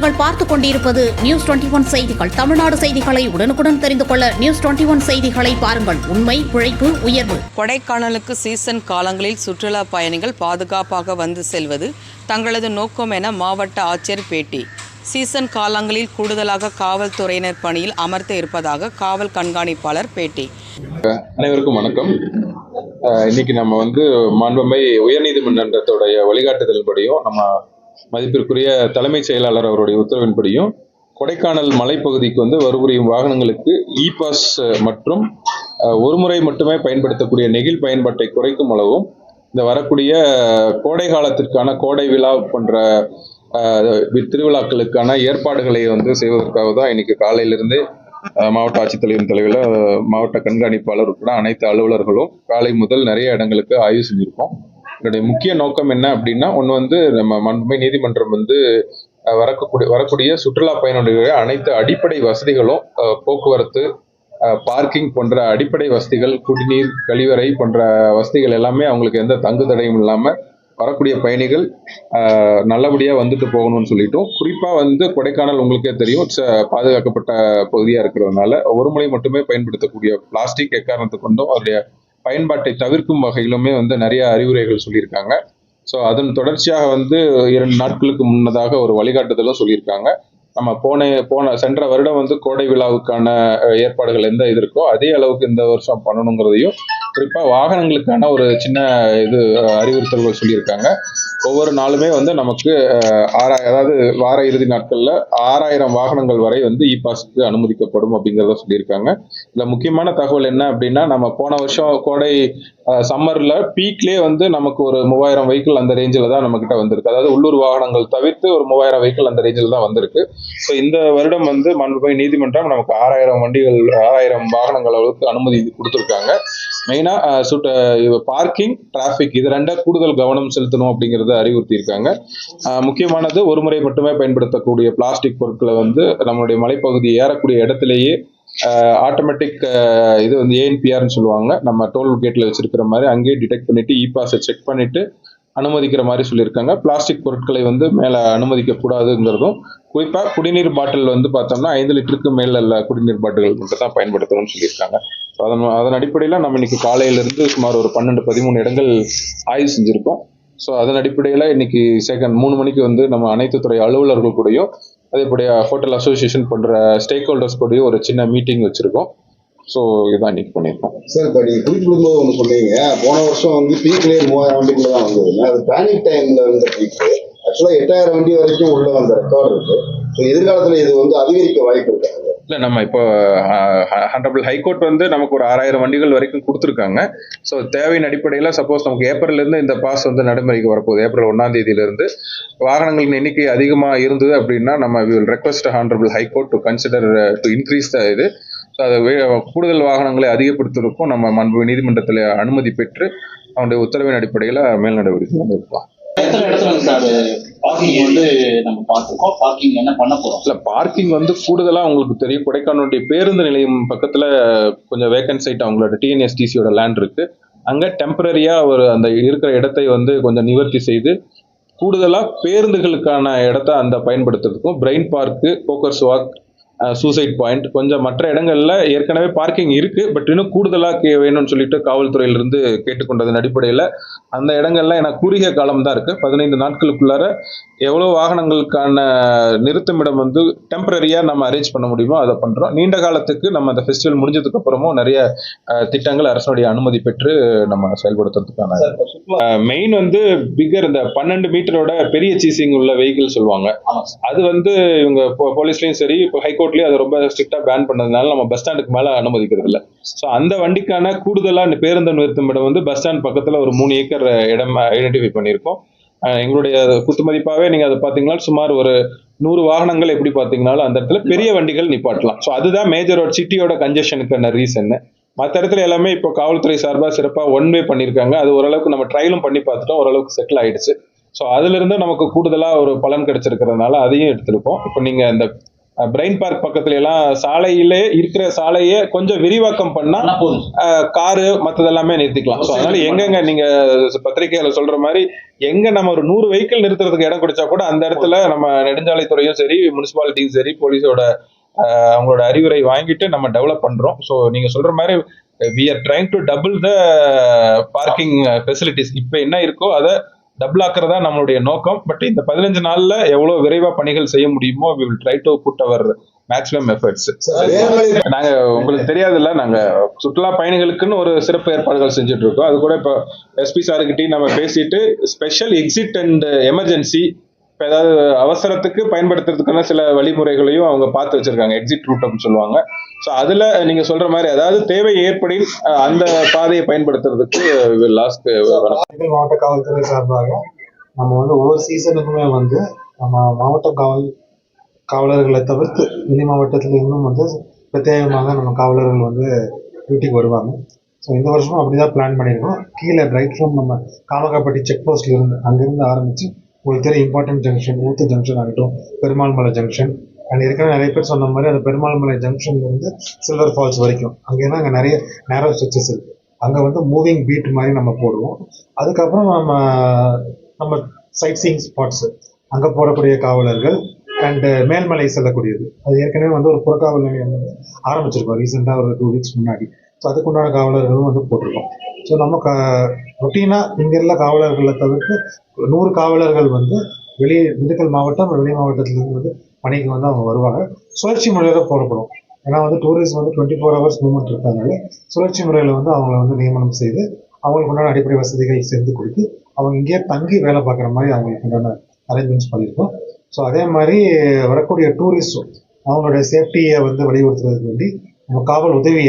நீங்கள் பார்த்துக் கொண்டிருப்பது நியூஸ் டுவெண்டி ஒன் செய்திகள். தமிழ்நாடு செய்திகளை உடனுக்குடன் தெரிந்து கொள்ள நியூஸ் டுவெண்டி ஒன் செய்திகளை பாருங்கள். உண்மை உழைப்பு உயர்வு. கொடைக்கானலுக்கு சீசன் காலங்களில் சுற்றுலா பயணிகள் பாதுகாப்பாக வந்து செல்வது தங்களது நோக்கம் என மாவட்ட ஆட்சியர் பேட்டி. சீசன் காலங்களில் கூடுதலாக காவல்துறையினர் பணியில் அமர்த்த இருப்பதாக காவல் கண்காணிப்பாளர் பேட்டி. அனைவருக்கும் வணக்கம். இன்னைக்கு நம்ம வந்து மாண்புமை உயர்நீதிமன்றத்துடைய வழிகாட்டுதல்படியும் நம்ம மதிப்பிற்குரிய தலைமைச் செயலாளர் அவருடைய உத்தரவின்படியும் கொடைக்கானல் மலைப்பகுதிக்கு வந்து வருபுரியும் வாகனங்களுக்கு இ பாஸ் மற்றும் ஒரு முறை மட்டுமே பயன்படுத்தக்கூடிய நெகிழ் பயன்பாட்டை குறைக்கும் அளவும் இந்த வரக்கூடிய கோடை காலத்திற்கான கோடை விழா போன்ற திருவிழாக்களுக்கான ஏற்பாடுகளை வந்து செய்வதற்காக தான் இன்னைக்கு காலையிலிருந்து மாவட்ட ஆட்சித்தலைவர் தலைவில் மாவட்ட கண்காணிப்பாளர் உட்பட அனைத்து அலுவலர்களும் காலை முதல் நிறைய இடங்களுக்கு ஆய்வு செஞ்சிருக்கோம். இதனுடைய முக்கிய நோக்கம் என்ன அப்படின்னா ஒன்று வந்து நம்ம மண்மை நீதிமன்றம் வந்து வரக்கூடிய வரக்கூடிய சுற்றுலா பயணிகளுடைய அனைத்து அடிப்படை வசதிகளும் போக்குவரத்து பார்க்கிங் போன்ற அடிப்படை வசதிகள் குடிநீர் கழிவறை போன்ற வசதிகள் எல்லாமே அவங்களுக்கு எந்த தங்கு தடையும் இல்லாமல் வரக்கூடிய பயணிகள் நல்லபடியாக வந்துட்டு போகணும்னு சொல்லிட்டோம். குறிப்பாக வந்து கொடைக்கானல் உங்களுக்கே தெரியும் ச- பாதுகாக்கப்பட்ட பகுதியாக இருக்கிறதுனால ஒரு முறை மட்டுமே பயன்படுத்தக்கூடிய பிளாஸ்டிக் எக்காரணத்தை கொண்டும் அதோடைய பயன்பாட்டை தவிர்க்கும் வகையிலுமே வந்து நிறைய அறிவுரைகள் சொல்லியிருக்காங்க. ஸோ அதன் தொடர்ச்சியாக வந்து இரண்டு நாட்களுக்கு முன்னதாக ஒரு வழிகாட்டுதலும் சொல்லியிருக்காங்க. நம்ம போன போன சென்ற வருடம் வந்து கோடை விழாவுக்கான ஏற்பாடுகள் எந்த இது இருக்கோ அதே அளவுக்கு இந்த வருஷம் பண்ணணுங்கிறதையும் குறிப்பா வாகனங்களுக்கான ஒரு சின்ன இது அறிவுறுத்தல்கள் சொல்லியிருக்காங்க. ஒவ்வொரு நாளுமே வந்து நமக்கு ஆறாய் அதாவது வார இறுதி நாட்கள்ல ஆறாயிரம் வாகனங்கள் வரை வந்து இ பாஸ்க்கு அனுமதிக்கப்படும் அப்படிங்கிறத சொல்லியிருக்காங்க. இதில் முக்கியமான தகவல் என்ன அப்படின்னா நம்ம போன வருஷம் கோடை சம்மர்ல பீக்லேயே வந்து நமக்கு ஒரு மூவாயிரம் வெஹிக்கிள் அந்த ரேஞ்சில் தான் நம்ம கிட்ட வந்திருக்கு. அதாவது உள்ளூர் வாகனங்கள் தவிர்த்து ஒரு மூவாயிரம் வெஹிக்கிள் அந்த ரேஞ்சில் தான் வந்திருக்கு. ஸோ இந்த வருடம் வந்து மாண்புமிகு நீதிமன்றம் நமக்கு ஆறாயிரம் வண்டிகள் ஆறாயிரம் வாகனங்கள் அளவுக்கு அனுமதி கொடுத்துருக்காங்க. மெயின் சுட்ட பார்க்கிங் டிராஃபிக் இது ரெண்டா கூடுதல் கவனம் செலுத்தணும் அப்படிங்கறத அறிவுறுத்தி இருக்காங்க uh, முக்கியமானது ஒரு முறை மட்டுமே பயன்படுத்தக்கூடிய பிளாஸ்டிக் பொருட்களை வந்து நம்மளுடைய மலைப்பகுதி ஏறக்கூடிய இடத்திலேயே uh, ஆட்டோமேட்டிக் uh, இது வந்து ஏஎன்பிஆர்னு சொல்லுவாங்க. நம்ம டோல் கேட்ல வச்சிருக்கிற மாதிரி அங்கேயே டிடெக்ட் பண்ணிட்டு இ பாஸை செக் பண்ணிட்டு அனுமதிக்கிற மாதிரி சொல்லியிருக்காங்க. பிளாஸ்டிக் பொருட்களை வந்து மேலே அனுமதிக்க கூடாதுங்கிறதும் குறிப்பா குடிநீர் பாட்டில் வந்து பார்த்தோம்னா ஐந்து லிட்டருக்கு மேல உள்ள குடிநீர் பாட்டில்கள் மட்டும் தான் பயன்படுத்தணும்னு சொல்லியிருக்காங்க. ஸோ அதன் அதன் அடிப்படையில் நம்ம இன்னைக்கு காலையிலேருந்து சுமார் ஒரு பன்னெண்டு பதிமூணு இடங்கள் ஆய்வு செஞ்சுருக்கோம். ஸோ அதன் அடிப்படையில் இன்னைக்கு செகண்ட் மூணு மணிக்கு வந்து நம்ம அனைத்து துறை அலுவலர்கள் கூடயும் அதேபடியா ஹோட்டல் அசோசியேஷன் பண்ணுற ஸ்டேக் ஹோல்டர்ஸ் கூடயும் ஒரு சின்ன மீட்டிங் வச்சுருக்கோம். ஸோ இதான் இன்னைக்கு பண்ணியிருக்கோம். சார் இப்போ நீங்கள் குறிப்பிடும்போது ஒன்று சொன்னீங்க. போன வருஷம் வந்து பீக்லேயே மூவாயிரம் வண்டிக்குள்ள தான் வந்ததுன்னா அது பேனிக் டைமில் வந்த பீக் ஆக்சுவலாக எட்டாயிரம் வண்டி வரைக்கும் உள்ள வந்த ரெக்கார்டு இருக்கு. ஸோ எதிர்காலத்தில் இது வந்து அதிகரிக்க வாய்ப்பு இருக்காங்க இல்லை நம்ம இப்போ ஹண்ட்ரபிள் ஹைகோர்ட் வந்து நமக்கு ஒரு ஆறாயிரம் வண்டிகள் வரைக்கும் கொடுத்துருக்காங்க. ஸோ தேவையின் அடிப்படையில் சப்போஸ் நமக்கு ஏப்ரல்ல இருந்து இந்த பாஸ் வந்து நடைமுறைக்கு வரப்போகுது. ஏப்ரல் ஒன்றாம் தேதியிலேருந்து வாகனங்களின் எண்ணிக்கை அதிகமாக இருந்தது அப்படின்னா நம்ம will request honourable high court to consider to increase the இது. ஸோ அதை கூடுதல் வாகனங்களை அதிகப்படுத்துவதற்கும் நம்ம மண்பு நீதிமன்றத்தில் அனுமதி பெற்று அவனுடைய உத்தரவின் அடிப்படையில் மேல் நடவடிக்கை எடுக்கலாம். எத்தனை இடத்துல சார் பார்க்கிங் வந்து நம்ம பார்த்துருக்கோம்? பார்க்கிங் என்ன பண்ண போறோம்? இல்ல பார்க்கிங் வந்து கூடுதலா உங்களுக்கு தெரியும். கொடைக்கானலுடைய பேருந்து நிலையம் பக்கத்துல கொஞ்சம் வேக்கன்ட் சைட் அவங்களோட டிஎன்எஸ்டிசியோட லேண்ட் இருக்கு. அங்க டெம்பரரியா ஒரு அந்த இருக்கிற இடத்தை வந்து கொஞ்சம் நிவர்த்தி செய்து கூடுதலா பேருந்துகளுக்கான இடத்த அந்த பயன்படுத்துறதுக்கும் Bryant park Coaker's walk suicide point கொஞ்சம் மற்ற இடங்கள்ல ஏற்கனவே பார்க்கிங் இருக்கு பட் இன்னும் கூடுதலா கே- வேணும்னு சொல்லிட்டு காவல்துறையிலிருந்து கேட்டுக்கொண்டதன் அடிப்படையில அந்த இடங்கள்ல எனக்கு குறுகிய காலம் தான் இருக்கு. பதினைந்து நாட்களுக்குள்ளார எவ்வளவு வாகனங்களுக்கான நிறுத்துமிடம் வந்து டெம்பரரியா நம்ம அரேஞ்ச் பண்ண முடியுமோ அதை பண்றோம். நீண்ட காலத்துக்கு நம்ம அந்த ஃபெஸ்டிவல் முடிஞ்சதுக்கு அப்புறமும் நிறைய திட்டங்கள் அரசனுடைய அனுமதி பெற்று நம்ம செயல்படுத்துறதுக்கான மெயின் வந்து பிகர் இந்த பன்னெண்டு மீட்டரோட பெரிய சீசிங் உள்ள வெஹிக்கிள் சொல்லுவாங்க. அது வந்து இவங்க போலீஸ்லயும் சரி இப்போ ஹைகோர்ட்லயும் அதை ரொம்ப ஸ்ட்ரிக்டா பேன் பண்ணதுனால நம்ம பஸ் ஸ்டாண்டுக்கு மேல அனுமதிக்கிறது இல்ல. ஸோ அந்த வண்டிக்கான கூடுதலா இந்த பேருந்து நிறுத்தும் இடம் வந்து பஸ் ஸ்டாண்ட் பக்கத்துல ஒரு மூணு ஏக்கர் இடம் ஐடென்டிஃபை பண்ணியிருக்கோம். எங்களுடைய குத்து மதிப்பாவே நீங்க அதை பாத்தீங்கன்னா சுமார் ஒரு நூறு வாகனங்கள் எப்படி பாத்தீங்கன்னாலும் அந்த இடத்துல பெரிய வண்டிகள் நிப்பாட்டலாம். ஸோ அதுதான் மேஜர் சிட்டியோட கன்ஜெஷனுக்கான ரீசன் மற்ற இடத்துல எல்லாமே இப்போ காவல்துறை சார்பாக சிறப்பாக ஒன் வே பண்ணியிருக்காங்க. அது ஓரளவுக்கு நம்ம ட்ரையலும் பண்ணி பார்த்துட்டோம். ஓரளவுக்கு செட்டில் ஆயிடுச்சு. ஸோ அதுலேருந்து நமக்கு கூடுதலாக ஒரு பலன் கிடைச்சிருக்கிறதுனால அதையும் எடுத்திருக்கோம். இப்போ நீங்கள் இந்த பிரெயின் பார்க் பக்கத்துல எல்லாம் சாலையிலே இருக்கிற சாலையை கொஞ்சம் விரிவாக்கம் பண்ணா காரு மத்தது எல்லாமே நிறுத்திக்கலாம். ஸோ அதனால எங்கெங்க நீங்க பத்திரிகையில சொல்ற மாதிரி எங்க நம்ம ஒரு நூறு வெஹிக்கிள் நிறுத்துறதுக்கு இடம் கிடைச்சா கூட அந்த இடத்துல நம்ம நெடுஞ்சாலைத்துறையும் சரி முனிசிபாலிட்டியும் சரி போலீஸோட அவங்களோட அறிவுரை வாங்கிட்டு நம்ம டெவலப் பண்றோம். ஸோ நீங்க சொல்ற மாதிரி we are trying to double the parking facilities இப்போ என்ன இருக்கோ அதை டபுள் ஆக்குறதா நம்மளுடைய நோக்கம். பட் இந்த பதினஞ்சு நாள்ல எவ்வளவு விரைவா பணிகள் செய்ய முடியுமோ we will try to put our maximum efforts நாங்க உங்களுக்கு தெரியாதுல்ல நாங்க சுற்றுலா பயணிகளுக்குன்னு ஒரு சிறப்பு ஏற்பாடுகள் செஞ்சுட்டு இருக்கோம். அது கூட இப்போ எஸ்பி சார்கிட்டயும் நம்ம பேசிட்டு ஸ்பெஷல் எக்ஸிட் அண்ட் எமர்ஜென்சி இப்போ ஏதாவது அவசரத்துக்கு பயன்படுத்துறதுக்கான சில வழிமுறைகளையும் அவங்க பார்த்து வச்சிருக்காங்க. எக்ஸிட் ரூட் அப்படின்னு சொல்லுவாங்க. ஸோ அதுல நீங்க சொல்ற மாதிரி அதாவது தேவை ஏற்படின் அந்த பாதையை பயன்படுத்துறதுக்கு லாஸ்ட் மாவட்ட காவல்துறை சார்பாக நம்ம வந்து ஒவ்வொரு சீசனுக்குமே வந்து நம்ம மாவட்ட காவல் காவலர்களை தவிர்த்து வெளி மாவட்டத்துல இருந்தும் வந்து பிரத்யேகமாக நம்ம காவலர்கள் வந்து டியூட்டிக்கு வருவாங்க. ஸோ இந்த வருஷமும் அப்படிதான் பிளான் பண்ணியிருக்கோம் கீழே ரைட் ஃப்ரம் நம்ம காமகாப்பட்டி செக் போஸ்ட்ல இருந்து அங்கிருந்து ஆரம்பிச்சு உங்களுக்கு தெரியும் இம்பார்ட்டன்ட் ஜங்ஷன் ஊத்து ஜங்ஷன் ஆகட்டும் பெருமாள் மலை ஜங்ஷன். அண்ட் இருக்கிற நிறைய பேர் சொன்ன மாதிரி அந்த பெருமாள் மலை ஜங்ஷன்ல இருந்து சில்வர் ஃபால்ஸ் வரைக்கும். அங்கேனா அங்கே நிறைய நேரோ ஸ்ட்ரெச்சஸ் இருக்கு. அங்கே வந்து மூவிங் பீட் மாதிரி நம்ம போடுவோம். அதுக்கப்புறம் நம்ம நம்ம சைட் சீயிங் ஸ்பாட்ஸ் அங்கே போடக்கூடிய காவலர்கள் அண்டு மேல்மலை செல்லக்கூடியது. அது ஏற்கனவே வந்து ஒரு புறக்காவல் நிலையம் வந்து ஆரம்பிச்சிருக்கோம் ரீசெண்டாக ஒரு டூ வீக்ஸ் முன்னாடி. ஸோ அதுக்குண்டான காவலர்களும் வந்து போட்டிருக்கோம். ஸோ நம்ம க ரொட்டீனாக இங்கே உள்ள காவலர்களை தவிர்த்து நூறு காவலர்கள் வந்து வெளி திண்டுக்கல் மாவட்டம் வெளி மாவட்டத்துலேருந்து வந்து பணிக்கு வந்து அவங்க வருவாங்க. சுழற்சி முறையில் போடப்படும். ஏன்னா வந்து டூரிஸ்ட் வந்து டுவெண்ட்டி ஃபோர் ஹவர்ஸ் மூவ்மெண்ட் இருக்காங்க சுழற்சி முறையில் வந்து அவங்கள வந்து நியமனம் செய்து அவங்களுக்கு உண்டான அடிப்படை வசதிகள் சேர்ந்து கொடுத்து அவங்க இங்கேயே தங்கி வேலை பார்க்குற மாதிரி அவங்களுக்கு உண்டான அரேஞ்ச்மெண்ட்ஸ் பண்ணியிருக்கோம். ஸோ அதே மாதிரி வரக்கூடிய டூரிஸ்ட்டும் அவங்களுடைய சேஃப்டியை வந்து வலியுறுத்துறதுக்கு வேண்டி நம்ம காவல் உதவி